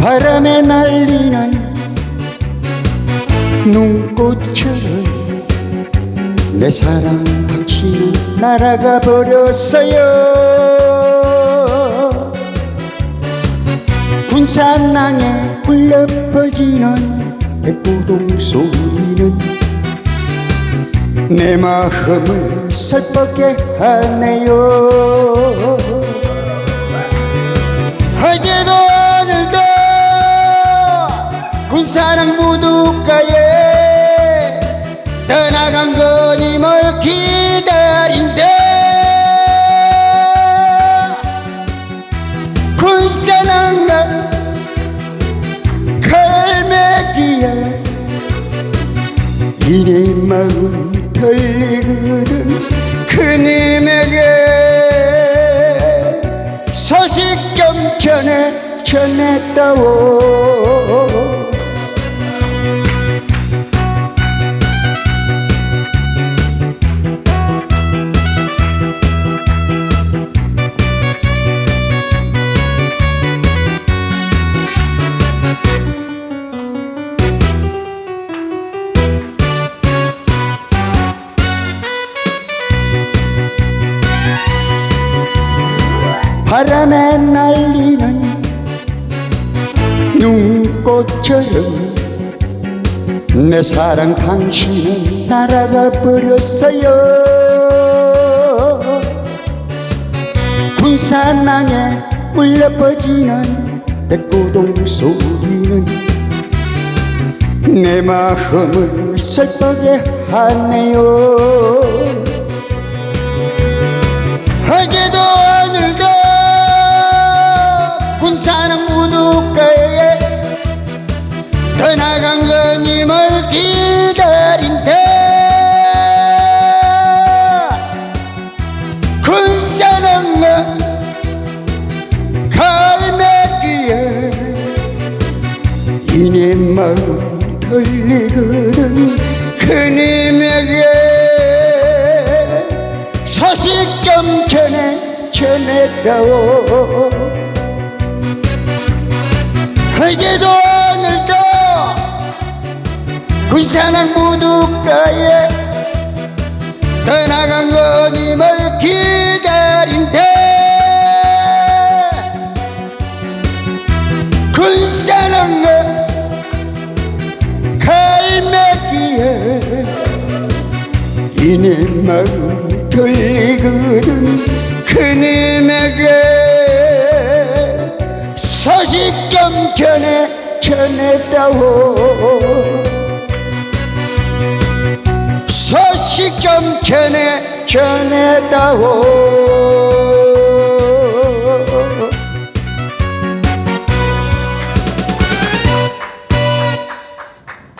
바람에 날리는 눈꽃처럼 내 사랑 당신 날아가 버렸어요. 군산낭에 울려 퍼지는 백부동 소리는 내 마음을 슬프게 하네요. 어제도 군사랑 무두가에 떠나간 거님을 기다린다 군사랑과 갈매기에 이내 마음 털리거든 그님에게. 소식 좀 전해 전했다오 바람에 날리는 눈꽃처럼 내 사랑 당신은 날아가 버렸어요. 군산낭에 울려 퍼지는 백고동 소리는 내 마음을 슬프게 하네요 사는 무두가에 떠나간 거님을 기다린다 군사는 갈매기에 이내 마음 털리거든. 그님에게 소식 좀 전해 전했다오 어제도 오늘도 군산항 무두가에 떠나간 거님을 기다린다 군산항 갈매기에 이내 마음 돌리거든. 그님에게 소식 좀 전해 전했다오. 소식 좀 전해 전했다오